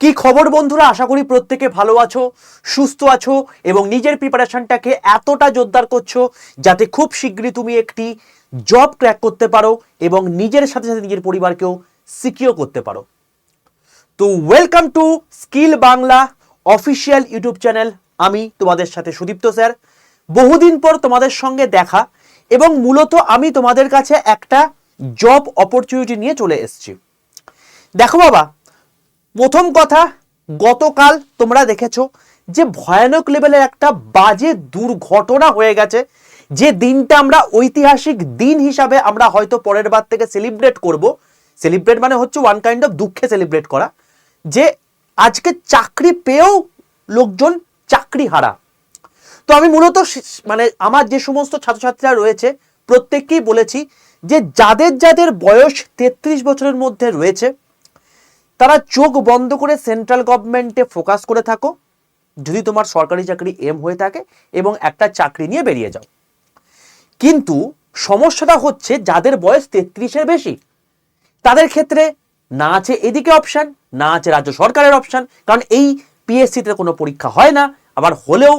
কি খবর বন্ধুরা? আশা করি প্রত্যেকে ভালো আছো, সুস্থ আছো এবং নিজের প্রিপারেশনটাকে এতটা জোরদার করছ যাতে খুব শীঘ্রই তুমি একটি জব ক্র্যাক করতে পারো এবং নিজের সাথে সাথে নিজের পরিবারকেও সিকিও করতে পারো। তো welcome to skill Bangla official YouTube channel আমি তোমাদের সাথে সুদীপ্ত স্যার বহুদিন পর তোমাদের সঙ্গে দেখা এবং মূলত আমি তোমাদের কাছে একটা জব অপরচুনিটি নিয়ে চলে এসেছি। দেখো বাবা প্রথম কথা, গতকাল তোমরা দেখেছ যে ভয়ানক লেভেলের একটা বাজে দুর্ঘটনা হয়ে গেছে, যে দিনটা আমরা ঐতিহাসিক দিন হিসাবে আমরা হয়তো পরের বার থেকে সেলিব্রেট করব। সেলিব্রেট মানে হচ্ছে ওয়ান কাইন্ড অফ দুঃখে সেলিব্রেট করা, যে আজকে চাকরি পেয়েও লোকজন চাকরি হারা। তো আমি মূলত মানে আমার যে সমস্ত ছাত্রছাত্রীরা রয়েছে, প্রত্যেককেই বলেছি যে যাদের যাদের বয়স তেত্রিশ বছরের মধ্যে রয়েছে তারা চোখ বন্ধ করে সেন্ট্রাল গভর্নমেন্টে ফোকাস করে থাকো। যদি তোমার সরকারি চাকরি এম হয়ে থাকে এবং একটা চাকরি নিয়ে বেরিয়ে যাও। কিন্তু সমস্যাটা হচ্ছে যাদের বয়স তেত্রিশের বেশি, তাদের ক্ষেত্রে না আছে এদিকে অপশান না আছে রাজ্য সরকারের অপশান কারণ এই পিএসসিতে কোনো পরীক্ষা হয় না। আবার হলেও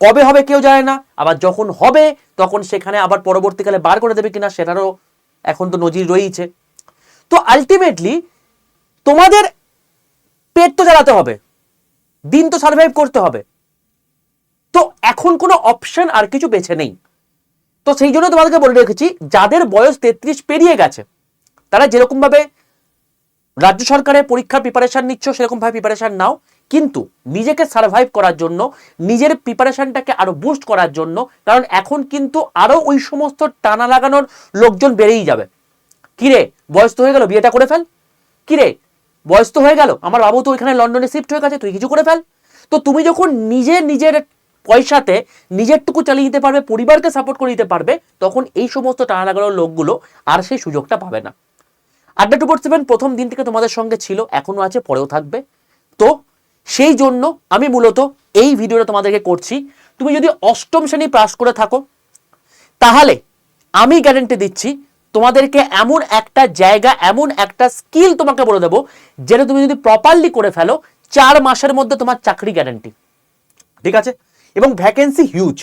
কবে হবে কেউ জানে না। আবার যখন হবে, তখন সেখানে আবার পরবর্তীকালে বার করে দেবে কিনা সেটারও এখন তো নজির রয়েছে তো আলটিমেটলি তোমাদের পেট তো চালাতে হবে, দিন তো সার্ভাইভ করতে হবে। তো এখন কোনো অপশন আর কিছু বেছে নেই। তো সেই জন্য তোমাদেরকে বলে রেখেছি, যাদের বয়স তেত্রিশ পেরিয়ে গেছে, তারা যেরকমভাবে রাজ্য সরকারের পরীক্ষার প্রিপারেশন নিচ্ছ সেরকম ভাবে প্রিপারেশন নাও। কিন্তু নিজেকে সার্ভাইভ করার জন্য, নিজের প্রিপারেশনটাকে আরও বুস্ট করার জন্য, কারণ এখন কিন্তু আরও ওই সমস্ত টানা লাগানোর লোকজন বেড়েই যাবে। কিরে, বয়স তো হয়ে গেল, বিয়েটা করে ফেল। কিরে বয়স তো হয়ে গেল। আমার বাবু তো ওইখানে লন্ডনে শিফট হয়ে গেছে, তুই কিছু করে ফেল। তো তুমি যখন নিজে নিজের পয়সাতে নিজেরটুকু চালিয়ে দিতে পারবে, পরিবারকে সাপোর্ট করে দিতে পারবে, তখন এই সমস্ত টানা লাগানোর লোকগুলো আর সেই সুযোগটা পাবে না। আড্ডা টু সেভেন প্রথম দিন থেকে তোমাদের সঙ্গে ছিল, এখনও আছে, পরেও থাকবে। তো সেই জন্য আমি মূলত এই ভিডিওটা তোমাদেরকে করছি। তুমি যদি অষ্টম শ্রেণি পাস করে থাকো, তাহলে আমি গ্যারেন্টি দিচ্ছি তোমাদেরকে এমন একটা জায়গা, এমন একটা স্কিল তোমাকে বলে দেবো, যেটা তুমি যদি প্রপারলি করে ফেলো, চার মাসের মধ্যে তোমার চাকরি গ্যারেন্টি ঠিক আছে? এবং ভ্যাকেন্সি হিউজ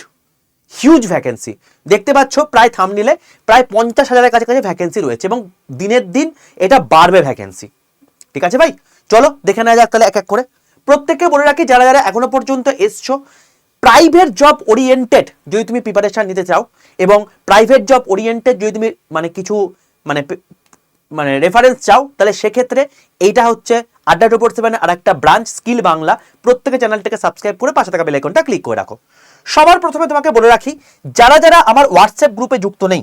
হিউজ ভ্যাকেন্সি দেখতে পাচ্ছ, প্রায় থাম নিলে প্রায় পঞ্চাশ হাজারের কাছাকাছি ভ্যাকেন্সি রয়েছে এবং দিনের দিন এটা বাড়বে ভ্যাকেন্সি ঠিক আছে ভাই? চলো, দেখে নেওয়া যাক তাহলে এক এক করে। প্রত্যেককে বলে রাখি, যারা যারা এখনও পর্যন্ত এসছো প্রাইভেট জব ওরিয়েন্টেড যদি তুমি প্রিপারেশন নিতে চাও, এবং প্রাইভেট জব ওরিয়েন্টেড যদি তুমি মানে কিছু মানে মানে রেফারেন্স চাও, তাহলে সেক্ষেত্রে এইটা হচ্ছে আড্ডা টু ফোর সেভেন আর একটা ব্রাঞ্চ স্কিল বাংলা প্রত্যেকে চ্যানেলটাকে সাবস্ক্রাইব করে পাশে থাকা বেলাইকনটা ক্লিক করে রাখো। সবার প্রথমে তোমাকে বলে রাখি, যারা যারা আমার হোয়াটসঅ্যাপ গ্রুপে যুক্ত নেই,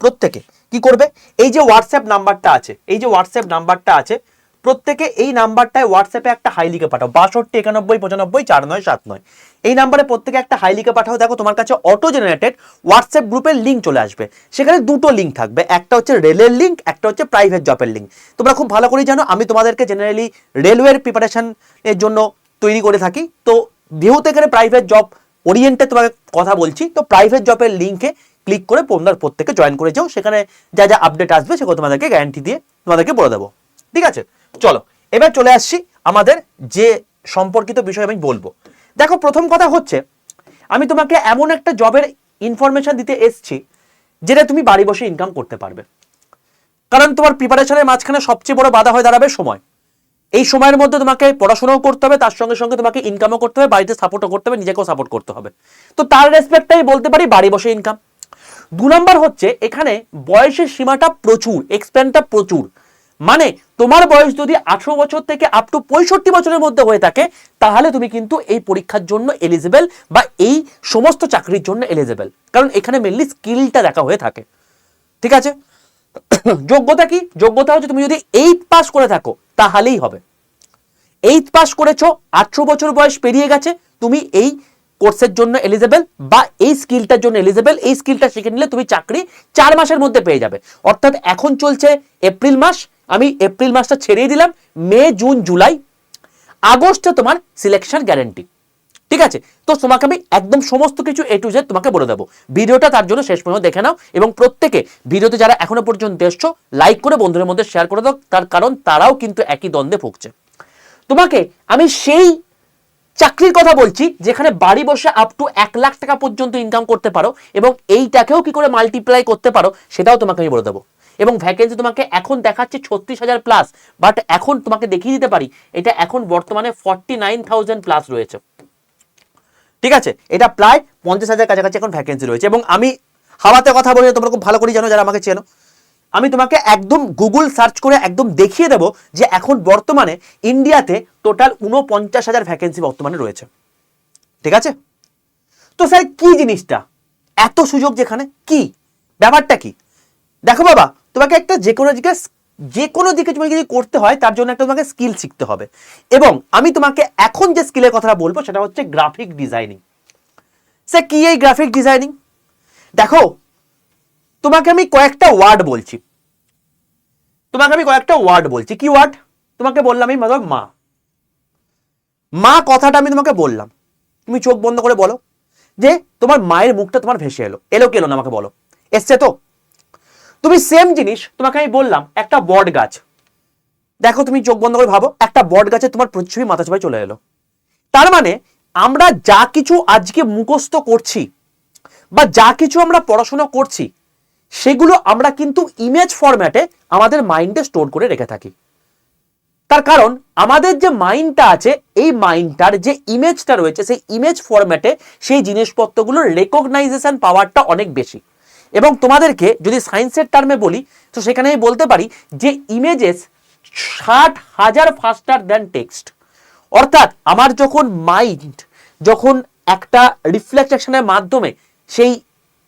প্রত্যেকে কি করবে? এই যে হোয়াটসঅ্যাপ নাম্বারটা আছে, এই যে হোয়াটসঅ্যাপ নাম্বারটা আছে, প্রত্যেকে এই নাম্বারটায় হোয়াটসঅ্যাপে একটা হাই লিখে পাঠাও। বাষট্টি, একানব্বই, পঁচানব্বই, চার নয়, সাত নয়। এই নাম্বারে প্রত্যেকে একটা হাই লিখে পাঠাও। দেখো, তোমার কাছে অটো জেনারেটেড হোয়াটসঅ্যাপ গ্রুপের লিঙ্ক চলে আসবে। সেখানে দুটো লিঙ্ক থাকবে। একটা হচ্ছে রেলের লিঙ্ক একটা হচ্ছে প্রাইভেট জবের লিঙ্ক তোমরা খুব ভালো করেই জানো, আমি তোমাদেরকে জেনারেলি রেলওয়ের প্রিপারেশন এর জন্য তৈরি করে থাকি। তো যেহেতু এখানে প্রাইভেট জব ওরিয়েন্টে তোমাকে কথা বলছি, তো প্রাইভেট জবের লিঙ্কে ক্লিক করে তোমরা প্রত্যেকে জয়েন করে যাও। সেখানে যা যা আপডেট আসবে, সেগুলো তোমাদেরকে গ্যারান্টি দিয়ে তোমাদেরকে বলে দেবো। ঠিক আছে? চলো, এবার চলে আসছি আমাদের যে সম্পর্কিত বিষয় আমি বলব। দেখো, প্রথম কথা হচ্ছে, আমি তোমাকে এমন একটা জবের ইনফরমেশন দিতে এসছি, যেটা তুমি বাড়ি বসে ইনকাম করতে পারবে। কারণ তোমার প্রিপারেশনের মাঝখানে সবচেয়ে বড় বাধা হয়ে দাঁড়াবে সময়। এই সময়ের মধ্যে তোমাকে পড়াশোনাও করতে হবে, তার সঙ্গে সঙ্গে তোমাকে ইনকামও করতে হবে, বাড়িতে সাপোর্টও করতে হবে, নিজেকেও সাপোর্ট করতে হবে। তো তার রেসপেক্টটাই বলতে পারি বাড়ি বসে ইনকাম দু নম্বর হচ্ছে, এখানে বয়সের সীমাটা প্রচুর এক্সপেন্ডটা প্রচুর। মানে তোমার বয়স যদি আঠারো বছর থেকে আপ টু পঁয়ষট্টি বছরের মধ্যে হয়ে থাকে, তাহলে তুমি কিন্তু এই পরীক্ষার জন্য এলিজিবল বা এই সমস্ত চাকরির জন্য এলিজিবল কারণ এখানে মেনলি স্কিলটা দেখা হয়ে থাকে। ঠিক আছে? যোগ্যতা কি? যোগ্যতা হচ্ছে তুমি যদি এইট পাস করে থাকো, তাহলেই হবে। এইট পাস করেছ, আঠারো বছর বয়স পেরিয়ে গেছে, তুমি এই কোর্সের জন্য এলিজেবেল বা এই স্কিলটার জন্য এলিজেবেল এই স্কিলটা শিখে নিলে তুমি চাকরি চার মাসের মধ্যে পেয়ে যাবে। অর্থাৎ এখন চলছে এপ্রিল মাস, আমি এপ্রিল মাসটা ছেড়েই দিলাম, মে, জুন, জুলাই, আগস্টে তোমার সিলেকশন গ্যারেন্টি ঠিক আছে? তো তোমাকে আমি একদম সমস্ত কিছু এ টু জেড তোমাকে বলে দেবো। ভিডিওটা তার জন্য শেষ পর্যন্ত দেখে নাও এবং প্রত্যেকে ভিডিওতে যারা এখনও পর্যন্ত এসছো লাইক করে বন্ধুদের মধ্যে শেয়ার করে দাও। তার কারণ তারাও কিন্তু একই দ্বন্দ্বে ভুগছে। তোমাকে আমি সেই চাকরির কথা বলছি, যেখানে বাড়ি বসে আপ টু এক লাখ টাকা পর্যন্ত ইনকাম করতে পারো এবং এইটাকেও কি করে মাল্টিপ্লাই করতে পারো, সেটাও তোমাকে আমি বলে দেবো। এবং ভ্যাকেন্সি তোমাকে এখন দেখাচ্ছে ছত্রিশ হাজার প্লাস বাট এখন তোমাকে দেখিয়ে দিতে পারি, এটা এখন বর্তমানে ফর্টি নাইন থাউজেন্ড প্লাস রয়েছে। ঠিক আছে? এটা প্রায় পঞ্চাশ হাজার কাছাকাছি এখন ভ্যাকেন্সি রয়েছে এবং আমি হাওয়াতে কথা বলে তোমরা খুব ভালো করে জানো, যারা আমাকে চেনো। আমি তোমাকে একদম গুগল সার্চ করে একদম দেখিয়ে দেবো যে এখন বর্তমানে ইন্ডিয়াতে টোটাল উনপঞ্চাশ হাজার ভ্যাকেন্সি বর্তমানে রয়েছে। ঠিক আছে? তো স্যার কি জিনিসটা? এত সুযোগ যেখানে? কি? ব্যাপারটা কি? দেখো বাবা, তোমাকে একটা যে কোনো দিকে যে কোনো দিকে তুমি যদি করতে হয়, তার জন্য একটা তোমাকে স্কিল শিখতে হবে। এবং আমি তোমাকে এখন যে স্কিলের কথা বলব, সেটা হচ্ছে গ্রাফিক ডিজাইনিং স্যার কি এই গ্রাফিক ডিজাইনিং দেখো তোমাকে আমি কয়েকটা ওয়ার্ড বলছি। তোমাকে আমি কয়েকটা ওয়ার্ড বলছি। কি ওয়ার্ড তোমাকে বললাম আমি মতলব মা। মা কথাটা আমি তোমাকে বললাম। তুমি চোখ বন্ধ করে বলো। যে তোমার মায়ের মুখটা তোমার ভেসে এলো। এলো কি এলো না আমাকে বলো। এসছে তো? তুমি সেম জিনিস তোমাকে আমি বললাম, একটা বট গাছ। দেখো তুমি চোখ বন্ধ করে ভাবো, একটা বট গাছে তোমার প্রতিচ্ছবি মাথা চাপায় চলে এলো। তার মানে আমরা যা কিছু আজকে মুখস্থ করছি বা যা কিছু আমরা পড়াশোনা করছি সেগুলো আমরা কিন্তু ইমেজ ফরম্যাটে আমাদের মাইন্ডে স্টোর করে রেখে থাকি। তার কারণ, আমাদের যে মাইন্ডটা আছে, এই মাইন্ডটার যে ইমেজটা রয়েছে, সেই ইমেজ ফরম্যাটে সেই জিনিসপত্রগুলোর রেকগনাইজেশন পাওয়ারটা অনেক বেশি। এবং তোমাদেরকে যদি সায়েন্সের টার্মে বলি, তো সেখানে আমি বলতে পারি যে ইমেজেস ষাট হাজার ফাস্টার দ্যান টেক্সট অর্থাৎ, আমার যখন মাইন্ড যখন একটা রিফ্লেকশনের মাধ্যমে সেই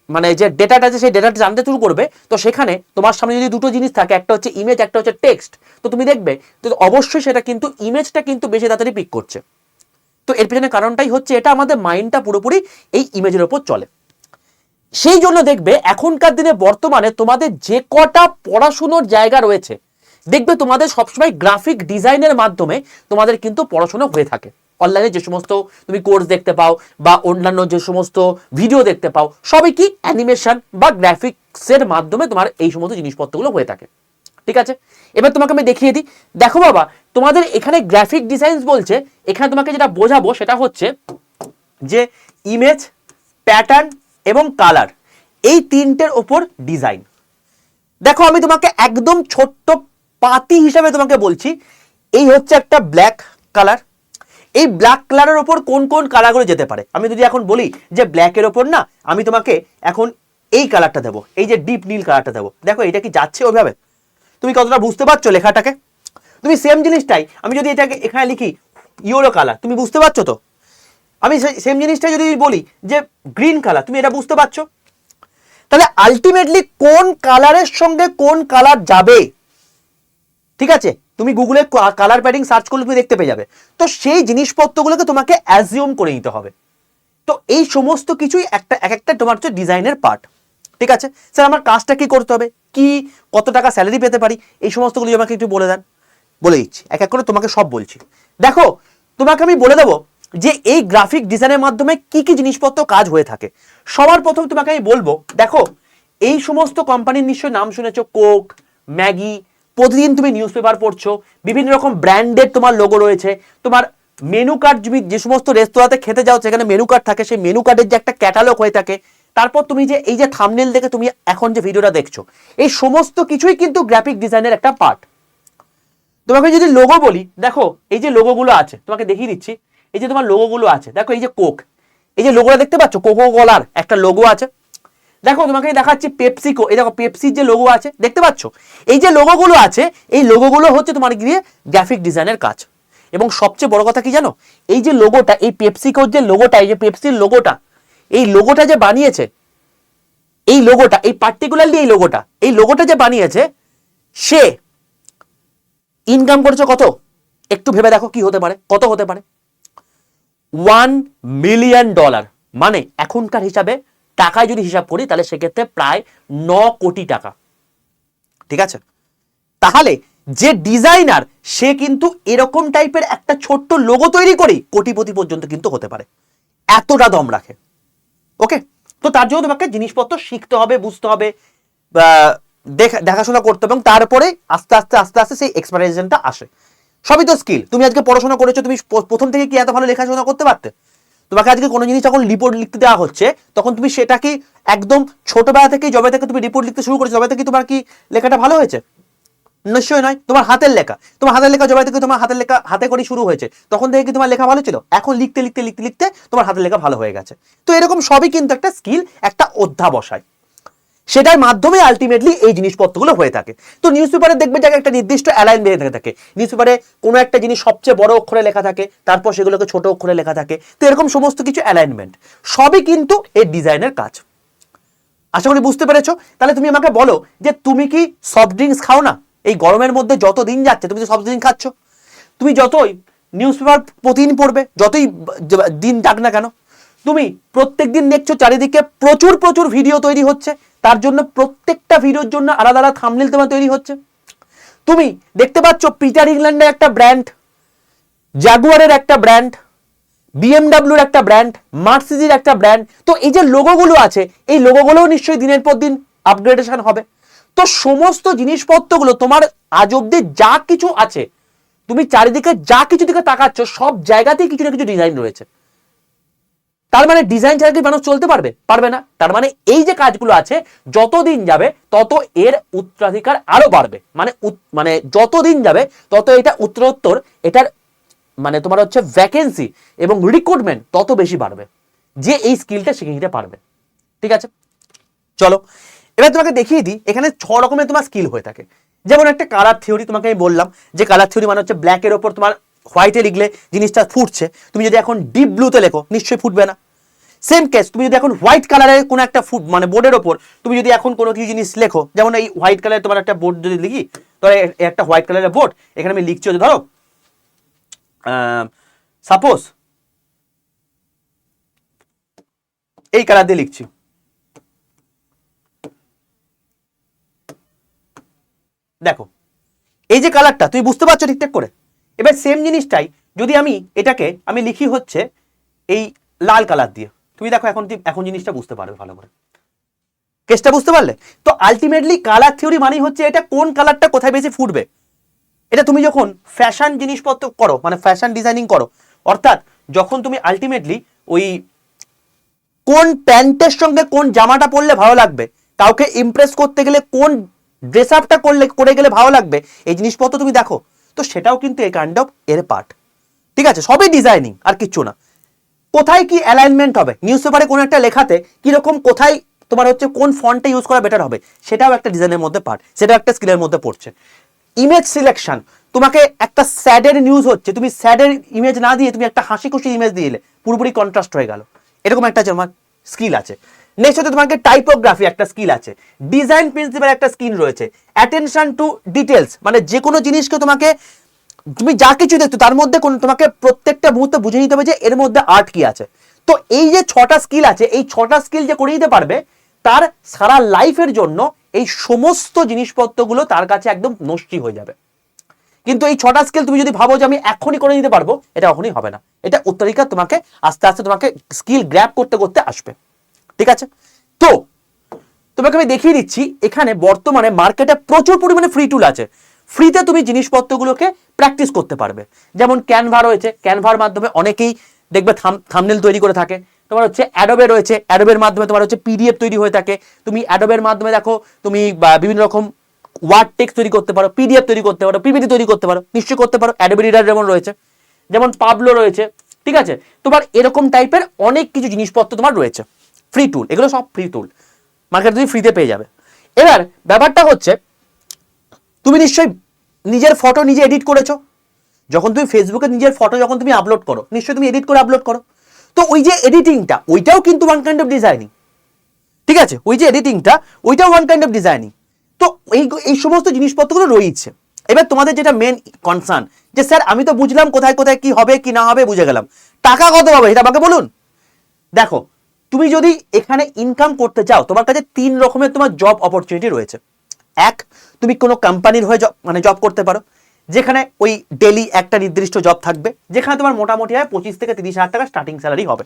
মানে যে ডেটাটা আছে সেই ডেটাটা জানতে শুরু করবে, তো সেখানে তোমার সামনে যদি দুটো জিনিস থাকে, একটা হচ্ছে ইমেজ একটা হচ্ছে টেক্সট তো তুমি দেখবে, তো অবশ্যই সেটা কিন্তু ইমেজটা কিন্তু বেশি তাড়াতাড়ি পিক করছে। তো এর পেছনে কারণটাই হচ্ছে এটা আমাদের মাইন্ডটা পুরোপুরি এই ইমেজের ওপর চলে। সেই জন্য দেখবে, এখনকার দিনে বর্তমানে তোমাদের যে কটা পড়াশুনোর জায়গা রয়েছে, দেখবে তোমাদের সবসময় গ্রাফিক ডিজাইনের মাধ্যমে তোমাদের কিন্তু পড়াশোনা হয়ে থাকে। অনলাইনে যে সমস্ত তুমি কোর্স দেখতে পাও বা অন্যান্য যে সমস্ত ভিডিও দেখতে পাও, সবই কি অ্যানিমেশন বা গ্রাফিক্সের মাধ্যমে তোমার এই সমস্ত জিনিসপত্রগুলো হয়ে থাকে। ঠিক আছে? এবার তোমাকে আমি দেখিয়ে দিই। দেখো বাবা, তোমাদের এখানে গ্রাফিক ডিজাইন বলছে, এখানে তোমাকে যেটা বোঝাবো সেটা হচ্ছে যে ইমেজ প্যাটার্ন এবং কালার এই তিনটের ওপর ডিজাইন দেখো, আমি তোমাকে একদম ছোট্ট পাতি হিসাবে তোমাকে বলছি, এই হচ্ছে একটা ব্ল্যাক কালার এই ব্ল্যাক কালারের ওপর কোন কোন কালারগুলো যেতে পারে? আমি যদি এখন বলি যে ব্ল্যাকের ওপর না, আমি তোমাকে এখন এই কালারটা দেবো, এই যে ডিপ নীল কালারটা দেবো। দেখো, এটা কি যাচ্ছে ওইভাবে তুমি কতটা বুঝতে পারছ লেখাটাকে? তুমি সেম জিনিসটাই, আমি যদি এটাকে এখানে লিখি, ইয়েলো কালার তুমি বুঝতে পারছ তো? আমি সেম জিনিসটাই যদি বলি যে গ্রিন কালার তুমি এটা বুঝতে পারছ? তাহলে আলটিমেটলি কোন কালারের সঙ্গে কোন কালার যাবে? ঠিক আছে? তুমি গুগলে কালার প্যাডিং সার্চ করলে তুমি দেখতে পেয়ে যাবে। তো সেই জিনিসপত্রগুলোকে তোমাকে অ্যাজিউম করে নিতে হবে। তো এই সমস্ত কিছুই একটা এক একটা তোমার হচ্ছে ডিজাইনের পার্ট ঠিক আছে? স্যার আমার কাজটা কি করতে হবে? কি কত টাকা স্যালারি পেতে পারি? এই সমস্তগুলি আমাকে একটু বলে দেন। বলে দিচ্ছি। এক এক করে তোমাকে সব বলছি। দেখো, তোমাকে আমি বলে দেবো যে এই গ্রাফিক ডিজাইনের মাধ্যমে কি কি জিনিসপত্র কাজ হয়ে থাকে। সবার প্রথম তোমাকে আমি বলব, দেখো, এই সমস্ত কোম্পানির নিশ্চয়ই নাম শুনেছো কোক ম্যাগি প্রতিদিন তুমি নিউজ পেপার পড়ছো, বিভিন্ন রকম ব্র্যান্ডের তোমার লোগো রয়েছে, তোমার মেনু কার্ড তুমি যে সমস্ত রেস্তোরাঁতে খেতে যাও, সেখানে মেনু কার্ড থাকে, সেই মেনু কার্ডের যে একটা ক্যাটালগ হয়ে থাকে, তারপর তুমি যে এই যে থামনেল দেখে তুমি এখন যে ভিডিওটা দেখছ, এই সমস্ত কিছুই কিন্তু গ্রাফিক ডিজাইনের একটা পার্ট তোমাকে যদি লোগো বলি, দেখো, এই যে লোগোগুলো আছে, তোমাকে দেখিয়ে দিচ্ছি, এই যে তোমার লোগোগুলো আছে, দেখো এই যে কোক এই যে লোগোটা দেখতে পাচ্ছ? কোকো কলার একটা লোগো আছে দেখো, তোমাকে দেখাচ্ছি পেপসিকো এই দেখো পেপসির যে লোগো আছে, দেখতে পাচ্ছ? এই যে লোগোগুলো আছে, এই লোগোগুলো হচ্ছে তোমার গিয়ে গ্রাফিক ডিজাইনের কাজ। এবং সবচেয়ে বড় কথা কি জানো? এই যে লোগোটা এই পেপসিকোর যে লোগোটা এই যে পেপসির লোগোটা এই লোগোটা যে বানিয়েছে, এই লোগোটা এই পার্টিকুলারলি এই লোগোটা এই লোগোটা যে বানিয়েছে, সে ইনকাম করেছে কত? একটু ভেবে দেখো কি হতে পারে, কত হতে পারে? ওয়ান মিলিয়ন ডলার মানে এখনকার হিসাবে টাকায় যদি হিসাব করি, তাহলে সেক্ষেত্রে প্রায় ন কোটি টাকা। ঠিক আছে? তাহলে যে ডিজাইনার, সে কিন্তু এরকম টাইপের একটা ছোট্ট লোগো তৈরি করি কোটিপতি পর্যন্ত কিন্তু হতে পারে। এতটা দম রাখে। ওকে? তো তার জন্য তোমাকে জিনিসপত্র শিখতে হবে, বুঝতে হবে দেখাশোনা করতে এবং তারপরে আস্তে আস্তে আস্তে আস্তে সেই এক্সপারেশনটা আসে। সবই তো স্কিল তুমি আজকে পড়াশোনা করেছ, তুমি প্রথম থেকে কি এত ভালো লেখাশোনা করতে পারতে? তোমাকে আজকে কোনো জিনিস যখন রিপোর্ট লিখতে দেওয়া হচ্ছে, তখন তুমি সেটাকে একদম ছোটবেলা থেকে জবে থেকে তুমি রিপোর্ট লিখতে শুরু করেছ, তবে থেকে তোমার কি লেখাটা ভালো হয়েছে? নিশ্চয়ই নয়। তোমার হাতের লেখা। তোমার হাতের লেখা জবাই থেকে তোমার হাতের লেখা হাতে করে শুরু হয়েছে, তখন থেকে কি তোমার লেখা ভালো ছিল? এখন লিখতে লিখতে লিখতে লিখতে তোমার হাতের লেখা ভালো হয়ে গেছে। তো এরকম সবই কিন্তু একটা স্কিল একটা অধ্যাবসায়। সেটার মাধ্যমে আলটিমেটলি এই জিনিসপত্রগুলো হয়ে থাকে। তো নিউজ পেপারে দেখবে যে একটা নির্দিষ্ট অ্যালাইন বেঁধে থেকে। নিউজ পেপারে কোনো একটা জিনিস সবচেয়ে বড় অক্ষরে লেখা থাকে, তারপর সেগুলোকে ছোট অক্ষরে লেখা থাকে। তো এরকম সমস্ত কিছু অ্যালাইনমেন্ট সবই কিন্তু এই ডিজাইনের কাজ। আশা করি বুঝতে পেরেছ? তাহলে তুমি আমাকে বলো যে তুমি কি সফট ড্রিঙ্কস খাও না? এই গরমের মধ্যে যত দিন যাচ্ছে, তুমি তো সফট ড্রিঙ্ক খাচ্ছ। তুমি যতই নিউজ পেপার প্রতিদিন পড়বে, যতই দিন যাক না কেন, তুমি প্রত্যেক দিন দেখছ চারিদিকে প্রচুর প্রচুর ভিডিও তৈরি হচ্ছে। তার জন্য প্রত্যেকটা ভিডিওর জন্য আলাদা আলাদা থামনেল তোমার তৈরি হচ্ছে। তুমি দেখতে পাচ্ছ পিটার ইংল্যান্ডের একটা ব্র্যান্ড জাগুয়ারের একটা ব্র্যান্ড বিএমডাব্লিউর একটা ব্র্যান্ড মার্সিডির একটা ব্র্যান্ড তো এই যে লোগোগুলো আছে, এই লোগোগুলোও নিশ্চয়ই দিনের পর দিন আপগ্রেডেশন হবে। তো সমস্ত জিনিসপত্রগুলো তোমার আজ অব্দি যা কিছু আছে, তুমি চারিদিকে যা কিছু দিকে তাকাচ্ছ, সব জায়গাতেই কিছু না কিছু ডিজাইন রয়েছে। তার মানে ডিজাইন ছাড়া কি মানুষ চলতে পারবে? পারবে না। তার মানে এই যে কাজগুলো আছে, যতদিন যাবে, তত এর উত্তরাধিকার আরও বাড়বে। মানে মানে যতদিন যাবে, তত এটা উত্তরোত্তর, এটার মানে তোমার হচ্ছে ভ্যাকেন্সি এবং রিক্রুটমেন্ট তত বেশি বাড়বে। যে এই স্কিলটা শিখে নিতে পারবে। ঠিক আছে? চলো, এবার তোমাকে দেখিয়ে দিই, এখানে ছ রকমের তোমার স্কিল হয়ে থাকে। যেমন একটা কালার থিওরি তোমাকে আমি বললাম, যে কালার থিওরি মানে হচ্ছে ব্ল্যাকের ওপর তোমার হোয়াইটে লিখলে জিনিসটা ফুটছে। তুমি যদি এখন ডিপ ব্লুতে লেখো, নিশ্চয়ই ফুটবে না। সেম কেস তুমি যদি এখন হোয়াইট কালারের কোনো একটা ফুড মানে বোর্ডের ওপর, তুমি যদি এখন কোনো কিছু জিনিস লেখো, যেমন এই হোয়াইট কালারের তোমার একটা বোর্ড যদি লিখি এ একটা হোয়াইট কালারের বোর্ড এখানে আমি লিখছি ধরো সাপোজ এই কালার দিয়ে লিখছি। দেখো, এই যে কালারটা তুমি বুঝতে পারছ ঠিকঠাক করে? এবার সেম জিনিসটাই, যদি আমি এটাকে, আমি লিখি হচ্ছে এই লাল কালার দিয়ে। তুমি দেখো এখন এখন জিনিসটা বুঝতে পারবে ভালো করে। কেসটা বুঝতে পারলে? তো আলটিমেটলি কালার থিওরি মানেই হচ্ছে এটা কোন কালারটা কোথায় বেশি ফুটবে। এটা তুমি যখন ফ্যাশন জিনিসপত্র করো মানে ফ্যাশন ডিজাইনিং করো, অর্থাৎ যখন তুমি আলটিমেটলি ওই কোন প্যান্টের সঙ্গে কোন জামাটা পরলে ভালো লাগবে, কাউকে ইমপ্রেস করতে গেলে কোন ড্রেস আপটা করলে, করে গেলে ভালো লাগবে, এই জিনিসপত্র তুমি দেখো। তো সেটাও কিন্তু এই কাইন্ড অফ এর পার্ট ঠিক আছে? সবই ডিজাইনিং আর কিচ্ছু না। কোথায় কি অ্যালাইনমেন্ট হবে? নিউজ পেপারে কোনো একটা লেখাতে কীরকম কোথায় তোমার হচ্ছে কোন ফন্টে ইউজ করা বেটার হবে, সেটাও একটা ডিজাইনের মধ্যে পার্ট সেটাও একটা স্কিলের মধ্যে পড়ছে। ইমেজ সিলেকশন তোমাকে একটা স্যাডের নিউজ হচ্ছে, তুমি স্যাডের ইমেজ না দিয়ে তুমি একটা হাসি খুশি ইমেজ দিলে পুরোপুরি কন্ট্রাস্ট হয়ে গেল। এরকম একটা তোমার স্কিল আছে। নেক্সট হচ্ছে তোমাকে টাইপোগ্রাফি একটা স্কিল আছে। ডিজাইন প্রিন্সিপাল একটা স্কিল রয়েছে। অ্যাটেনশন টু ডিটেলস মানে যে কোনো জিনিসকে তোমাকে তুমি যা কিছু দেখছ, তার মধ্যে কোন তোমাকে প্রত্যেকটা মুহূর্তে বুঝে নিতে হবে যে এর মধ্যে আর্ট কি আছে। তো এই যে ছটা স্কিল আছে, এই ছটা স্কিল যে করে নিতে পারবে, তার সারা লাইফের জন্য এই সমস্ত জিনিসপত্রগুলো তার কাছে একদম নষ্টি হয়ে যাবে। কিন্তু এই ছটা স্কিল তুমি যদি ভাবো যে আমি এখনই করে নিতে পারব, এটা কখনই হবে না। এটা উত্তরাধিকার তোমাকে আস্তে আস্তে তোমাকে স্কিল গ্র্যাপ করতে করতে আসবে। ঠিক আছে? তো, তোমাকে আমি দেখিয়ে দিচ্ছি, এখানে বর্তমানে মার্কেটে প্রচুর পরিমাণে ফ্রি টুল আছে। ফ্রিতে তুমি জিনিসপত্রগুলোকে প্র্যাকটিস করতে পারবে। যেমন ক্যানভা রয়েছে ক্যানভার মাধ্যমে অনেকেই দেখবে থাম থামনেল তৈরি করে থাকে। তোমার হচ্ছে অ্যাডোবে রয়েছে অ্যাডোবের মাধ্যমে তোমার হচ্ছে পিডিএফ তৈরি হয়ে থাকে। তুমি অ্যাডোবের মাধ্যমে দেখো, তুমি বিভিন্ন রকম ওয়ার্ড টেক্সট তৈরি করতে পারো পিডিএফ তৈরি করতে পারো পিপিটি তৈরি করতে পারো, নিশ্চয়ই করতে পারো অ্যাডোবে রিডার যেমন রয়েছে। যেমন পাবলো রয়েছে, ঠিক আছে? তোমার এরকম টাইপের অনেক কিছু জিনিসপত্র তোমার রয়েছে। ফ্রি টুল এগুলো সব ফ্রি টুল মার্কেট তুমি ফ্রিতে পেয়ে যাবে। এবার ব্যাপারটা হচ্ছে তুমি নিশ্চয়ই নিজের ফটো নিজে এডিট করেছ? যখন তুমি ফেসবুকে নিজের ফটো যখন তুমি আপলোড করো, নিশ্চয়ই তুমি এডিট করে আপলোড করো। তো ওই যে এডিটিংটা ওইটাও কিন্তু ওয়ান কাইন্ড অফ ডিজাইনিং ঠিক আছে? ওই যে এডিটিংটা ওইটাও ওয়ান কাইন্ড অফ ডিজাইনিং তো এই এই সমস্ত জিনিসপত্রগুলো রয়েছে। এবার তোমাদের যেটা মেন কনসার্ন যে স্যার আমি তো বুঝলাম কোথায় কোথায় কি হবে, কি না হবে, বুঝে গেলাম। টাকা কত পাবে এটা আমাকে বলুন। দেখো, তুমি যদি এখানে ইনকাম করতে চাও, তোমার কাছে তিন রকমের তোমার জব অপরচুনিটি রয়েছে। এক, তুমি কোনো কোম্পানির হয়ে job- মানে জব করতে পারো, যেখানে ওই ডেলি একটা নির্দিষ্ট জব থাকবে, যেখানে তোমার মোটামুটি হয় পঁচিশ থেকে তিরিশ হাজার টাকা স্টার্টিং স্যালারি হবে।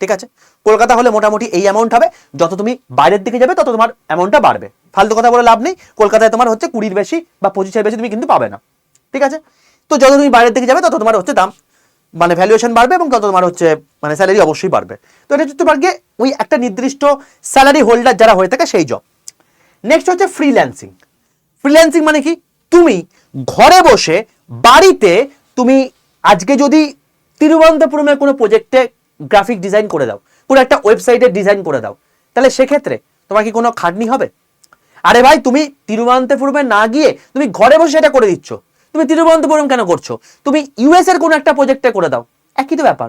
ঠিক আছে? কলকাতা হলে মোটামুটি এই অ্যামাউন্ট হবে, যত তুমি বাইরের দিকে যাবে, তত তোমার অ্যামাউন্টটা বাড়বে। ফালতু কথা বলে লাভ নেই, কলকাতায় তোমার হচ্ছে কুড়ির বেশি বা পঁচিশের বেশি তুমি কিন্তু পাবে না। ঠিক আছে? তো যত তুমি বাইরের দিকে যাবে, তত তোমার হচ্ছে দাম মানে ভ্যালুয়েশন বাড়বে এবং তত তোমার হচ্ছে মানে স্যালারি অবশ্যই বাড়বে। তো এটা হচ্ছে তোমার গিয়ে ওই একটা নির্দিষ্ট স্যালারি হোল্ডার যারা হয়ে থাকে সেই জব নেক্সট হচ্ছে ফ্রিল্যান্সিং ফ্রিল্যান্সিং মানে কি? তুমি ঘরে বসে বাড়িতে তুমি আজকে যদি তিরুবনন্তপুরমের কোনো প্রজেক্টে গ্রাফিক ডিজাইন করে দাও, কোনো একটা ওয়েবসাইটে ডিজাইন করে দাও, তাহলে সেক্ষেত্রে তোমার কি কোনো খাটনি হবে? আরে ভাই, তুমি তিরুবনন্তপুরমে না গিয়ে তুমি ঘরে বসে সেটা করে দিচ্ছ। তুমি তিরুবনন্তপুরম কেন করছ? তুমি ইউএস এর কোনো একটা প্রজেক্টে করে দাও। একই তো ব্যাপার।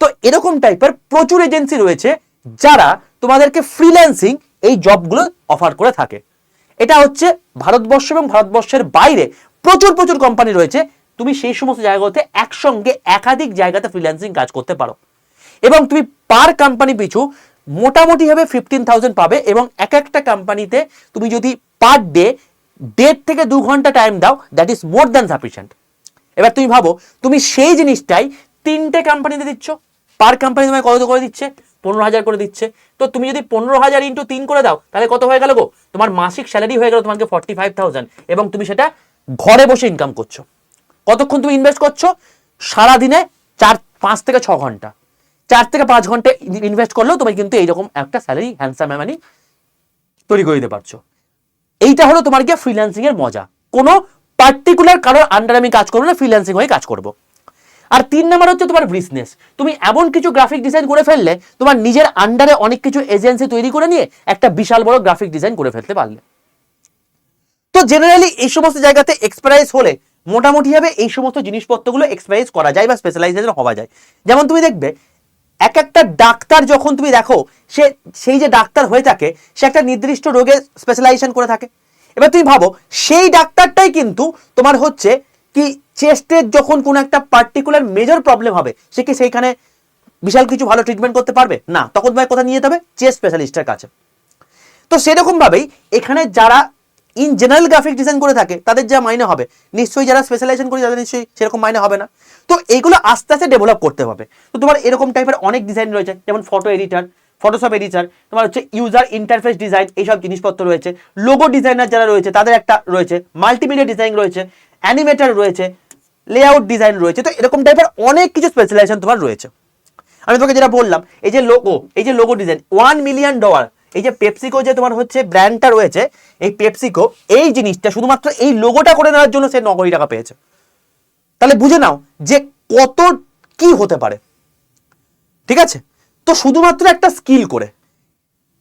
তো এরকম টাইপের প্রচুর এজেন্সি রয়েছে যারা তোমাদেরকে ফ্রিল্যান্সিং এই জবগুলো অফার করে থাকে। এটা হচ্ছে ভারতবর্ষ এবং ভারতবর্ষের বাইরে প্রচুর প্রচুর কোম্পানি রয়েছে। তুমি সেই সমস্ত জায়গাতে একসঙ্গে একাধিক জায়গাতে ফ্রিল্যান্সিং কাজ করতে পারো। এবং তুমি পার কোম্পানি পিছু মোটামুটি ভাবে ফিফটিন থাউজেন্ড পাবে এবং এক একটা কোম্পানিতে তুমি যদি পার ডে দেড় থেকে দু ঘণ্টা টাইম দাও that is more than sufficient এবার তুমি ভাবো, তুমি সেই জিনিসটাই তিনটে কোম্পানিতে দিচ্ছ। পার কোম্পানি তোমায় কত করে দিচ্ছে? পনেরো হাজার করে দিচ্ছে। তো তুমি যদি পনেরো হাজার ইন্টু তিন করে দাও, তাহলে কত হয়ে গেল গো? তোমার মাসিক স্যালারি হয়ে গেল তোমাকে ফর্টি ফাইভ থাউজেন্ড এবং তুমি সেটা ঘরে বসে ইনকাম করছ। কতক্ষণ তুমি ইনভেস্ট করছ? সারাদিনে চার, পাঁচ থেকে ছ ঘণ্টা। চার থেকে পাঁচ ঘণ্টা ইনভেস্ট করলেও তুমি কিন্তু এইরকম একটা স্যালারি হ্যান্ডসাম মানি তৈরি করে দিতে পারছ। এইটা হলো তোমার গিয়ে ফ্রিল্যান্সিংয়ের মজা। কোনো পার্টিকুলার কারোর আন্ডার আমি কাজ করব না ফ্রিল্যান্সিং হয়ে কাজ করব। আর তিন নাম্বার হচ্ছে তোমার বিজনেস তুমি এমন কিছু গ্রাফিক ডিজাইন করে ফেললে, তোমার নিজের আন্ডারে অনেক কিছু এজেন্সি তৈরি করে নিয়ে একটা বিশাল বড় গ্রাফিক ডিজাইন করে ফেলতে পারলে। তো জেনারেলি এই সমস্ত জায়গাতে এক্সপারাইজ হলে মোটামুটি ভাবে এই সমস্ত জিনিসপত্রগুলো এক্সপারাইজ করা যায় বা স্পেশালাইজেশন হওয়া যায়। যেমন তুমি দেখবে, এক একটা ডাক্তার যখন তুমি দেখো, সে, সেই যে ডাক্তার হয়ে থাকে, সে একটা নির্দিষ্ট রোগে স্পেশালাইজেশন করে থাকে। এবার তুমি ভাবো, সেই ডাক্তারটাই কিন্তু তোমার হচ্ছে কি চেস্টের যখন কোনো একটা পার্টিকুলার মেজর প্রবলেম হবে, সে কি সেইখানে বিশাল কিছু ভালো ট্রিটমেন্ট করতে পারবে? না, তখন তোমায় কোথায় নিয়ে যেতে হবে চেস্ট স্পেশালিস্টের কাছে। তো সেরকম ভাবেই এখানে যারা ইন জেনারেল গ্রাফিক ডিজাইন করে থাকে, তাদের যা মাইনে হবে, নিশ্চয়ই যারা স্পেশালাইজেশন করে, তাদের নিশ্চয়ই সেরকম মাইনে হবে না। তো এইগুলো আস্তে আস্তে ডেভেলপ করতে হবে। তো তোমার এরকম টাইপের অনেক ডিজাইন রয়েছে, যেমন ফটো এডিটার ফটোশপ এডিটার তোমার হচ্ছে ইউজার ইন্টারফেস ডিজাইন এইসব জিনিসপত্র রয়েছে। লোগো ডিজাইনার যারা রয়েছে, তাদের একটা রয়েছে। মাল্টিমিডিয়া ডিজাইন রয়েছে। অ্যানিমেটার রয়েছে লেআউট ডিজাইন রয়েছে, তো এরকম টাইপের অনেক কিছু স্পেশালাইজেশন তোমার রয়েছে। আমি তোমাকে যেটা বললাম, এই যে লোগো এই যে logo design one million dollar এই যে পেপসিকো যে তোমার হচ্ছে ব্র্যান্ডটা রয়েছে, এই পেপসিকো এই জিনিসটা শুধুমাত্র এই লোগোটা করে নেওয়ার জন্য সে নগরী টাকা পেয়েছে। তাহলে বুঝে নাও যে কত কি হতে পারে। ঠিক আছে? তো শুধুমাত্র একটা স্কিল করে।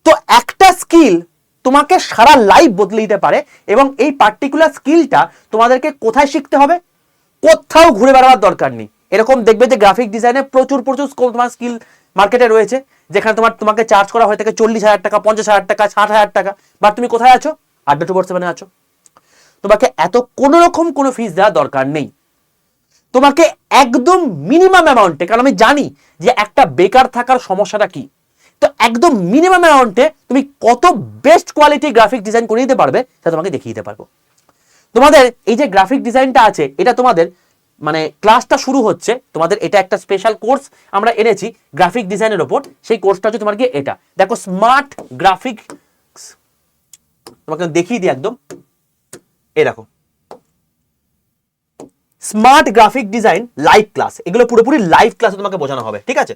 তো একটা স্কিল তোমাকে সারা লাইফ বদলে দিতে পারে এবং এই পার্টিকুলার স্কিলটা তোমাদেরকে কোথায় শিখতে হবে? কোথাও ঘুরে বেড়াবার দরকার নেই। এরকম দেখবে যে গ্রাফিক ডিজাইনে প্রচুর প্রচুর তোমার স্কিল মার্কেটে রয়েছে, যেখানে তোমার, তোমাকে চার্জ করা হয়ে থাকে চল্লিশ হাজার টাকা, পঞ্চাশ হাজার টাকা, ষাট হাজার টাকা। বা তুমি কোথায় আছো? আড্ডা টু সেভেনে আছো। তোমাকে এত কোনো রকম কোনো ফিস দেওয়ার দরকার নেই। তোমাকে একদম মিনিমাম অ্যামাউন্টে কারণ আমি জানি যে একটা বেকার থাকার সমস্যাটা কি। তো একদম মিনিমাম অ্যামাউন্টে তুমি কত বেস্ট কোয়ালিটি গ্রাফিক ডিজাইন করে দিতে পারবে, সেটা তোমাকে দেখিয়ে দিতে পারব। তোমাদের এই যে গ্রাফিক ডিজাইনটা আছে, এটা তোমাদের মানে ক্লাসটা শুরু হচ্ছে, তোমাদের এটা একটা স্পেশাল কোর্স আমরা এনেছি গ্রাফিক ডিজাইনের ওপর। সেই কোর্সটা হচ্ছে তোমার গিয়ে এটা। দেখো স্মার্ট গ্রাফিক তোমাকে দেখিয়ে দিই একদম। এরকম smart graphic design live class এগুলো পুরোপুরি লাইভ ক্লাসে তোমাকে বোঝানো হবে, ঠিক আছে?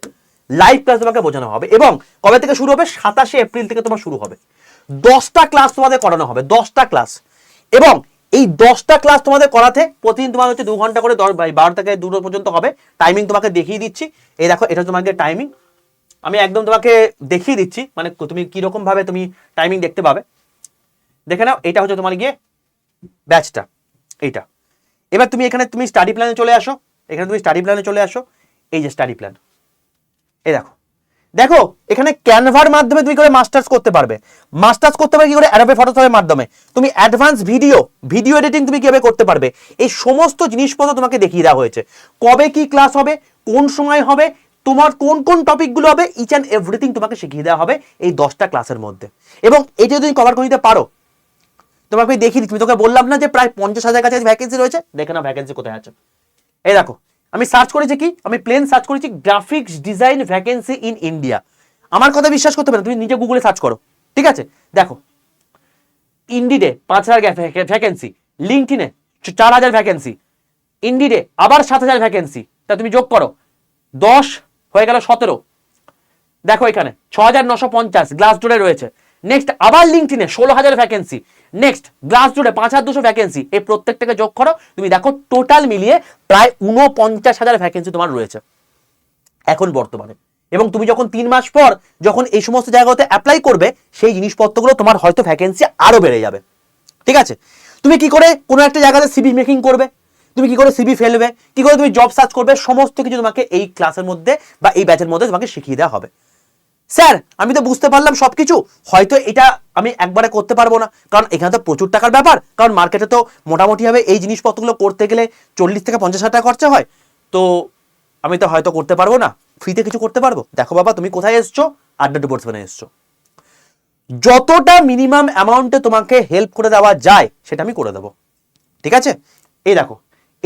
লাইভ ক্লাস তোমাকে বোঝানো হবে এবং কবে থেকে শুরু হবে? সাতাশে এপ্রিল থেকে তোমার শুরু হবে। দশটা ক্লাস তোমাদের করানো হবে, দশটা ক্লাস এবং এই দশটা ক্লাস তোমাদের করাতে প্রতিদিন তোমার হচ্ছে দু ঘণ্টা করে দশ বারো থেকে দুটো পর্যন্ত হবে। টাইমিং তোমাকে দেখিয়ে দিচ্ছি। এই দেখো, এটা তোমাকে টাইমিং আমি একদম তোমাকে দেখিয়ে দিচ্ছি মানে তুমি কীরকম ভাবে তুমি টাইমিং দেখতে পাবে। দেখে নাও, এটা হচ্ছে তোমার গিয়ে ব্যাচটা এইটা। এবার তুমি এখানে, তুমি স্টাডি প্ল্যানে চলে আসো। এখানে তুমি স্টাডি প্ল্যানে চলে আসো। এই যে স্টাডি প্ল্যান এই দেখো। দেখো, এখানে ক্যানভার মাধ্যমে তুমি করে মাস্টার্স করতে পারবে। মাস্টার্স করতে পারবে কি করে? অ্যাডোবে ফটোশপের মাধ্যমে। তুমি অ্যাডভান্স ভিডিও ভিডিও এডিটিং তুমি কীভাবে করতে পারবে? এই সমস্ত জিনিসপত্র তোমাকে দেখিয়ে দেওয়া হয়েছে। কবে কি ক্লাস হবে? কোন সময় হবে? তোমার কোন কোন টপিকগুলো হবে? ইচ অ্যান্ড এভরিথিং তোমাকে শিখিয়ে দেওয়া হবে এই দশটা ক্লাসের মধ্যে। এবং এটা যদি কভার করে নিতে পারো, তোমাকে দেখিয়ে দিচ্ছি। তোকে বললাম না যে প্রায় পঞ্চাশ হাজার কাছে ভ্যাকেন্সি রয়েছে। দেখে না ভ্যাকেন্সি কোথায় আছে। এই দেখো আমি সার্চ করেছি কি? আমি প্লেন সার্চ করেছি graphics design vacancy in India আমার কথা বিশ্বাস করতে পারো তুমি নিজে গুগলে সার্চ করো। ঠিক আছে? দেখো ইন্ডিডে পাঁচ হাজার ভ্যাকেন্সি লিঙ্কটিনে চার হাজার ভ্যাকেন্সি ইন্ডিডে আবার সাত হাজার ভ্যাকেন্সি তা তুমি যোগ করো। দশ হয়ে গেল সতেরো। দেখো এখানে, ছ হাজার নশো পঞ্চাশ গ্লাস ডোরে রয়েছে। নেক্সট আবার লিঙ্কটিনে ষোলো হাজার ভ্যাকেন্সি নেক্সট গ্লাস জুড়ে পাঁচ হাজার দুশো ভ্যাকেন্সি এই প্রত্যেকটাকে যোগ করো, তুমি দেখো টোটাল মিলিয়ে প্রায় উনপঞ্চাশ হাজার ভ্যাকেন্সি তোমার রয়েছে। এখন বর্তমানে। এবং তুমি যখন তিন মাস পর যখন এই সমস্ত জায়গাতে অ্যাপ্লাই করবে, সেই জিনিসপত্রগুলো তোমার হয়তো ভ্যাকেন্সি আরও বেড়ে যাবে। ঠিক আছে? তুমি কি করে কোনো একটা জায়গাতে সিবি মেকিং করবে? তুমি কি করে সিবি ফেলবে? কি করে তুমি জব সার্চ করবে? সমস্ত কিছু তোমাকে এই ক্লাসের মধ্যে বা এই ব্যাচের মধ্যে তোমাকে শিখিয়ে দেওয়া হবে। স্যার, আমি তো বুঝতে পারলাম সব কিছু হয়তো এটা আমি একবারে করতে পারব না। কারণ এখানে তো প্রচুর টাকার ব্যাপার। কারণ মার্কেটে তো মোটামুটিভাবে এই জিনিসপত্রগুলো করতে গেলে চল্লিশ থেকে পঞ্চাশ হাজার টাকা খরচা হয়। তো আমি তো হয়তো করতে পারব না। ফ্রিতে কিছু করতে পারব। দেখো বাবা, তুমি কোথায় এসছো? আড্ডা টু সেভেনে এসছো। যতটা মিনিমাম অ্যামাউন্টে তোমাকে হেল্প করে দেওয়া যায়, সেটা আমি করে দেবো। ঠিক আছে? এই দেখো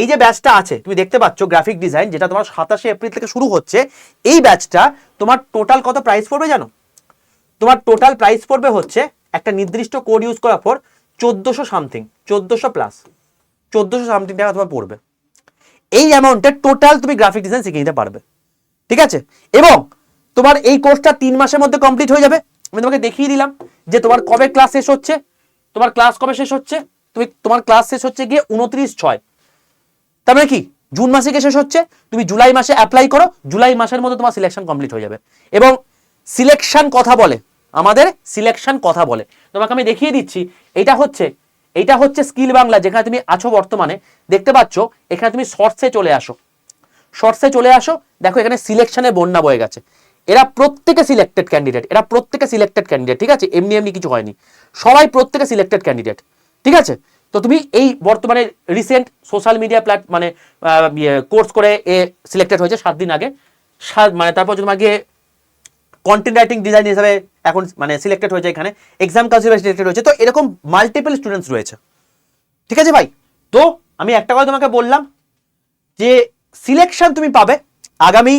এই যে ব্যাচটা আছে, তুমি দেখতে পাচ্ছ গ্রাফিক ডিজাইন যেটা তোমার সাতাশে এপ্রিল থেকে শুরু হচ্ছে, এই ব্যাচটা তোমার টোটাল কত প্রাইস পড়বে জানো? তোমার টোটাল প্রাইস পড়বে হচ্ছে একটা নির্দিষ্ট কোড ইউজ করার পর চোদ্দোশো সামথিং চোদ্দোশো প্লাস চোদ্দোশো সামথিং টাকা তোমার পড়বে। এই অ্যামাউন্টে টোটাল তুমি গ্রাফিক ডিজাইন শিখে নিতে পারবে। ঠিক আছে? এবং তোমার এই কোর্সটা তিন মাসের মধ্যে কমপ্লিট হয়ে যাবে। আমি তোমাকে দেখিয়ে দিলাম যে তোমার কবে ক্লাস শেষ হচ্ছে, তোমার ক্লাস কবে শেষ হচ্ছে, তুমি তোমার ক্লাস শেষ হচ্ছে গিয়ে উনত্রিশ ছয়। তার মানে কি? জুন মাসে গিয়ে শেষ হচ্ছে, তুমি জুলাই মাসে অ্যাপ্লাই করো, জুলাই মাসের মধ্যে তোমার সিলেকশন কমপ্লিট হয়ে যাবে। এবং সিলেকশন কথা বলে, আমাদের সিলেকশন কথা বলে। তোমাকে আমি দেখিয়ে দিচ্ছি, এটা হচ্ছে এটা হচ্ছে স্কিল বাংলা, যেখানে তুমি আছো বর্তমানে। দেখতে পাচ্ছ, এখানে তুমি শর্টসে চলে আসো। শর্টসে চলে আসো, দেখো এখানে সিলেকশনে বন্যা বয়ে গেছে। এরা প্রত্যেকে সিলেক্টেড ক্যান্ডিডেট এরা প্রত্যেকে সিলেক্টেড ক্যান্ডিডেট ঠিক আছে? এমনি এমনি কিছু হয়নি। সবাই প্রত্যেকে সিলেক্টেড ক্যান্ডিডেট ঠিক আছে? তো তুমি এই বর্তমানে রিসেন্ট সোশ্যাল মিডিয়া প্ল্যাট মানে কোর্স করে এ সিলেক্টেড হয়েছে সাত দিন আগে। সাত মানে তারপর তোমাকে কন্টেন্ট রাইটিং ডিজাইন হিসাবে এখন মানে সিলেক্টেড হয়েছে এখানে। এক্সাম কাউন্সিল সিলেক্টেড হয়েছে। তো এরকম মাল্টিপল স্টুডেন্টস রয়েছে। ঠিক আছে ভাই? তো আমি একটা কথা তোমাকে বললাম যে সিলেকশন তুমি পাবে। আগামী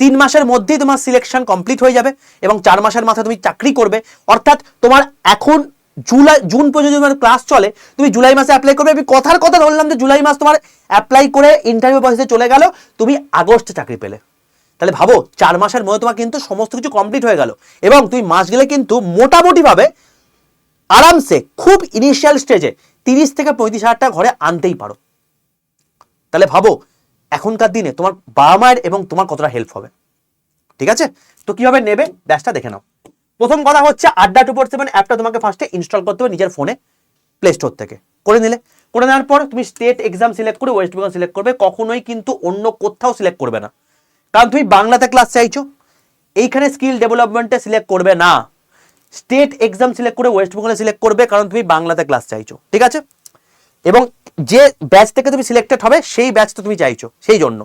তিন মাসের মধ্যেই তোমার সিলেকশন কমপ্লিট হয়ে যাবে এবং চার মাসের মাথায় তুমি চাকরি করবে। অর্থাৎ তোমার এখন জুলাই, জুন পর্যন্ত তোমার ক্লাস চলে, তুমি জুলাই মাসে অ্যাপ্লাই করবে, আমি কথার কথা ধরলাম যে জুলাই মাস তোমার অ্যাপ্লাই করে ইন্টারভিউ প্রসেসে চলে গেল, তুমি আগস্টে চাকরি পেলে। তাহলে ভাবো, চার মাসের মধ্যে তোমার কিন্তু সমস্ত কিছু কমপ্লিট হয়ে গেল। এবং তুমি মাস গেলে কিন্তু মোটামুটিভাবে আরামসে, খুব ইনিশিয়াল স্টেজে তিরিশ থেকে পঁয়ত্রিশ হাজার টাকা ঘরে আনতেই পারো। তাহলে ভাবো, এখনকার দিনে তোমার বাবা মায়ের এবং তোমার কতটা হেল্প হবে। ঠিক আছে? তো কীভাবে নেবে? ব্যাচটা দেখে নাও। প্রথম কথা হচ্ছে আড্ডা টু সেভেন অ্যাপটা তোমাকে ফার্স্টে ইনস্টল করতে হবে নিজের ফোনে প্লে স্টোর থেকে। করে নিলে। করে নেওয়ার পর তুমি স্টেট এক্সাম সিলেক্ট করে ওয়েস্ট বেঙ্গল সিলেক্ট করবে, কখনোই কিন্তু অন্য কোথাও সিলেক্ট করবে না। কারণ তুমি বাংলাতে ক্লাস চাইছো, এইখানে স্কিল ডেভেলপমেন্টে সিলেক্ট করবে না। স্টেট এক্সাম সিলেক্ট করে ওয়েস্ট বেঙ্গলে সিলেক্ট করবে কারণ তুমি বাংলাতে ক্লাস চাইছো, ঠিক আছে? এবং যে ব্যাচ থেকে তুমি সিলেক্টেড হবে, সেই ব্যাচ তো তুমি চাইছো, সেই জন্য।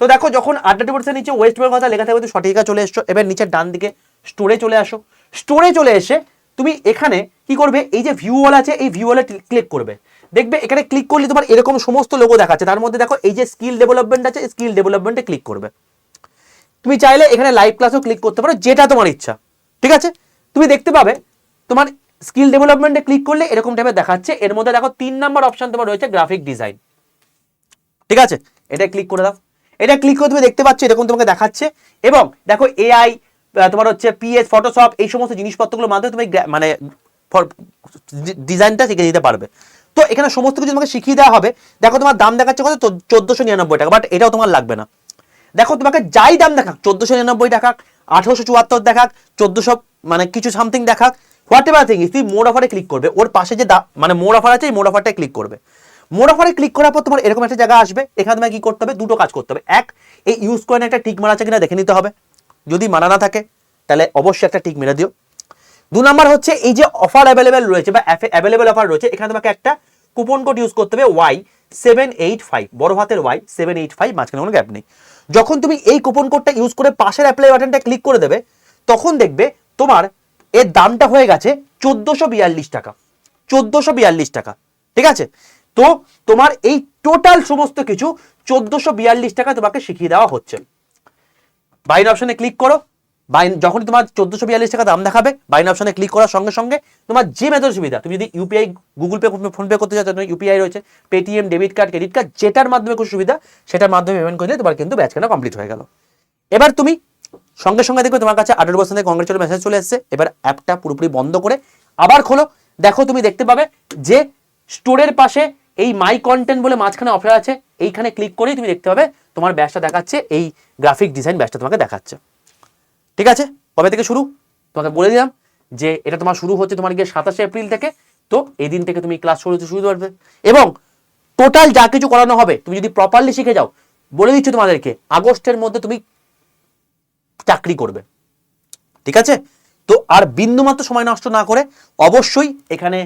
তো দেখো, যখন আড্ডা টিপোর্সের নিচে ওয়েস্ট বেঙ্গল কথা লেখা থাকবে তুমি সঠিকা চলে এসছো। এবার নিচের ডান দিকে স্টোরে চলে আসো। স্টোরে চলে এসে তুমি এখানে কি করবে? এই যে ভিউ ওয়াল আছে, এই ভিউ ওয়ালে ক্লিক করবে। দেখবে এখানে ক্লিক করলে তোমার এরকম সমস্ত লোগো দেখাচ্ছে। তার মধ্যে দেখো এই যে স্কিল ডেভেলপমেন্ট আছে স্কিল ডেভেলপমেন্টে ক্লিক করবে। তুমি চাইলে এখানে লাইভ ক্লাসও ক্লিক করতে পারো, যেটা তোমার ইচ্ছা। ঠিক আছে? তুমি দেখতে পাবে, তোমার স্কিল ডেভেলপমেন্টে ক্লিক করলে এরকম টাইপের দেখাচ্ছে। এর মধ্যে দেখো তিন নম্বর অপশন তোমার রয়েছে গ্রাফিক ডিজাইন ঠিক আছে? এটা ক্লিক করে দাও। এটা ক্লিক করে তুমি দেখতে পাচ্ছ, এরকম তোমাকে দেখাচ্ছে। এবং দেখো এআই তোমার হচ্ছে পিএস ফটোশপ এই সমস্ত জিনিসপত্রগুলোর মাধ্যমে তুমি মানে ডিজাইনটা শিখে দিতে পারবে। তো এখানে সমস্ত কিছু তোমাকে শিখিয়ে দেওয়া হবে। দেখো তোমার দাম দেখাচ্ছে কত? চোদ্দোশো নিরানব্বই টাকা বাট এটাও তোমার লাগবে না। দেখো তোমাকে যাই দাম দেখাক, চোদ্দোশো নিরানব্বই দেখাক, আঠারোশো চুয়াত্তর দেখাক, চোদ্দোশো মানে কিছু সামথিং দেখাক হোয়াট এভার থিং তুই মোড অফারে ক্লিক করবে। ওর পাশে যে মানে মোড অফার আছে, এই মোড অফারটায় ক্লিক করবে। মোড অফারে ক্লিক করার পর তোমার এরকম একটা জায়গা আসবে, এখানে তোমাকে কি করতে হবে? দুটো কাজ করতে হবে। এক, এই ইউজ করেন একটা টিক মারা আছে কিনা দেখে নিতে হবে। যদি মারা না থাকে, তাহলে অবশ্যই একটা টিক মেরে দিও। দু নাম্বার হচ্ছে, এই যে অফার অ্যাভেলেবেল রয়েছে বা অ্যাভেলেবেল অফার রয়েছে, এখানে তোমাকে একটা কুপন কোড ইউজ করতে হবে ওয়াই সেভেন এইট ফাইভ বড় হাতের ওয়াই সেভেন এইট ফাইভ মাঝখানে কোনো গ্যাপ নেই। যখন তুমি এই কুপন কোডটা ইউজ করে পাশের অ্যাপ্লাই বাটনটা ক্লিক করে দেবে, তখন দেখবে তোমার এর দামটা হয়ে গেছে চোদ্দোশো বিয়াল্লিশ টাকা। চোদ্দোশো বিয়াল্লিশ টাকা, ঠিক আছে? তো তোমার এই টোটাল সমস্ত কিছু চোদ্দোশো বিয়াল্লিশ টাকা তোমাকে শিখিয়ে দেওয়া হচ্ছে। বাইরের অপশনে ক্লিক করো। বাইন যখন তোমার চোদ্দোশো বিয়াল্লিশ টাকা দাম দেখাবে বাইন অপশনে ক্লিক করার সঙ্গে সঙ্গে তোমার যে মেথড সুবিধা, তুমি যদি ইউপিআই গুগল পে ফোনপে করতে চাও, তাহলে ইউপিআই রয়েছে। Paytm debit card credit card যেটার মাধ্যমে খুব সুবিধা, সেটার মাধ্যমে পেমেন্ট করলে তোমার কিন্তু ব্যাচ কেনা কমপ্লিট হয়ে গেল। এবার তুমি সঙ্গে সঙ্গে দেখবে তোমার কাছে আঠারো পার্সেন্ট কংগ্রেচুলের মেসেজ চলে এসেছে। এবার অ্যাপটা পুরোপুরি বন্ধ করে আবার খোলো। দেখো তুমি দেখতে পাবে যে স্টোরের পাশে এই মাই কন্টেন্ট বলে মাঝখানে অফার আছে। এইখানে ক্লিক করেই তুমি দেখতে পাবে তোমার ব্যাচটা দেখাচ্ছে, এই গ্রাফিক ডিজাইন ব্যাচটা তোমাকে দেখাচ্ছে। ঠিক আছে? কবে থেকে শুরু? তোমাকে বলে দিলাম যে এটা তোমার শুরু হচ্ছে তোমার গিয়ে সাতাশে এপ্রিল থেকে। তো এই দিন থেকে তুমি ক্লাস শুরু শুরু করবে। এবং টোটাল যা কিছু করানো হবে, তুমি যদি প্রপারলি শিখে যাও, বলে দিচ্ছি তোমাদেরকে, আগস্টের মধ্যে তুমি চাকরি করবে। ঠিক আছে? তো আর বিন্দুমাত্র সময় নষ্ট না করে অবশ্যই এখানে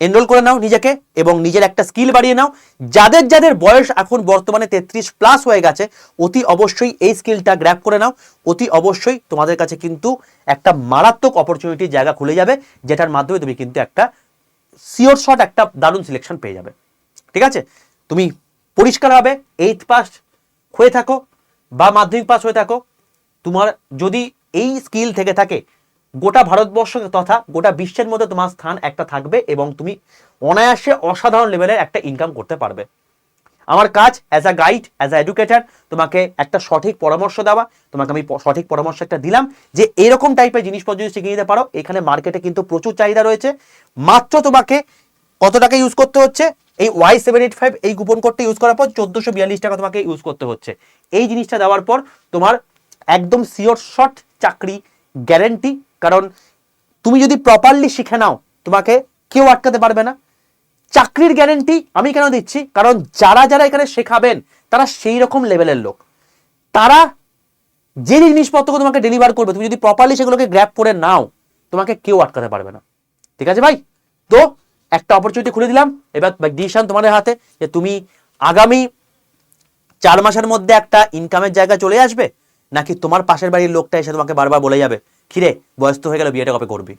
এনরোল করে নাও নিজেকে এবং নিজের একটা স্কিল বাড়িয়ে নাও। যাদের যাদের বয়স এখন বর্তমানে তেত্রিশ প্লাস হয়ে গেছে, অতি অবশ্যই এই স্কিলটা গ্র্যাপ করে নাও। অতি অবশ্যই তোমাদের কাছে কিন্তু একটা মারাত্মক অপরচুনিটির জায়গা খুলে যাবে, যেটার মাধ্যমে তুমি কিন্তু একটা সিওর শট একটা দারুণ সিলেকশন পেয়ে যাবে। ঠিক আছে? তুমি পরিষ্কারভাবে এইট পাস হয়ে থাকো বা মাধ্যমিক পাস হয়ে থাকো। তোমার যদি এই স্কিল থেকে থাকে গোটা ভারতবর্ষ তথা গোটা বিশ্বের মধ্যে তোমার স্থান একটা থাকবে এবং তুমি অনায়াসে অসাধারণ লেভেলের একটা ইনকাম করতে পারবে। আমার কাজ as a guide as a educator তোমাকে একটা সঠিক পরামর্শ দেওয়া, তোমাকে আমি সঠিক পরামর্শ একটা দিলাম যে এরকম টাইপের জিনিসপত্র যদি শিখিয়ে দিতে পারো, এখানে মার্কেটে কিন্তু প্রচুর চাহিদা রয়েছে। মাত্র তোমাকে কত টাকা ইউজ করতে হচ্ছে? এই ওয়াই সেভেন এইট ফাইভ এই কুপন কোডটা ইউজ করার পর চোদ্দোশো বিয়াল্লিশ টাকা তোমাকে ইউজ করতে হচ্ছে। এই জিনিসটা দেওয়ার পর তোমার একদম সিওর শর্ট চাকরি গ্যারেন্টি কারণ তুমি যদি প্রপারলি শিখে নাও, তোমাকে কেউ আটকাতে পারবে না। চাকরির গ্যারেন্টি আমি কেন দিচ্ছি? কারণ যারা যারা এখানে শেখাবেন, তারা সেই রকম লেভেলের লোক। তারা যে জিনিসপত্রকে তোমাকে ডেলিভার করবে, তুমি যদি প্রপারলি সেগুলোকে গ্র্যাপ করে নাও, তোমাকে কেউ আটকাতে পারবে না। ঠিক আছে ভাই? তো একটা অপরচুনিটি খুলে দিলাম। এবার ডিসিশন তোমাদের হাতে যে তুমি আগামী চার মাসের মধ্যে একটা ইনকামের জায়গা চলে আসবে, নাকি তোমার পাশের বাড়ির লোকটা এসে তোমাকে বারবার বলে যাবে? কিরে বয়স তো হয়ে গেল, বিয়েটা কবে করবি?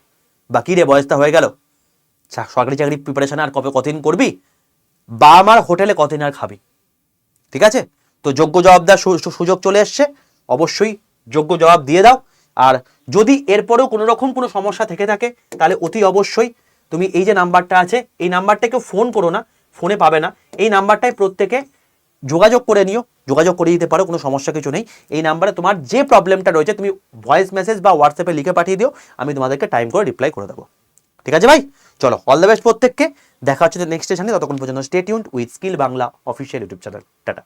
বা কিরে বয়সটা হয়ে গেল? সরকারি চাকরি প্রিপারেশন আর কবে, কতদিন করবি? বা আমার হোটেলে কতদিন আর খাবি? ঠিক আছে? তো যোগ্য জবাব দেওয়ার সু- সু- সুযোগ চলে এসছে। অবশ্যই যোগ্য জবাব দিয়ে দাও। আর যদি এরপরেও কোনো রকম কোনো সমস্যা থেকে থাকে, তাহলে অতি অবশ্যই তুমি এই যে নাম্বারটা আছে, এই নাম্বারটাকে ফোন করো না ফোনে পাবে না। এই নাম্বারটায় প্রত্যেকে যোগাযোগ করে নিও। যোগাযোগ করে দিতে পারো, কোনো সমস্যা কিছু নেই। এই নাম্বারে তোমার যে প্রবলেমটা রয়েছে, তুমি ভয়েস মেসেজ বা হোয়াটসঅ্যাপে লিখে পাঠিয়ে দিও, আমি তোমাদেরকে টাইম করে রিপ্লাই করে দেবো। ঠিক আছে ভাই? চলো অল দ্য বেস্ট প্রত্যেককে। দেখা হচ্ছে নেক্সট স্টেশনে ততক্ষণ পর্যন্ত stay tuned with skill Bangla official YouTube channel tata.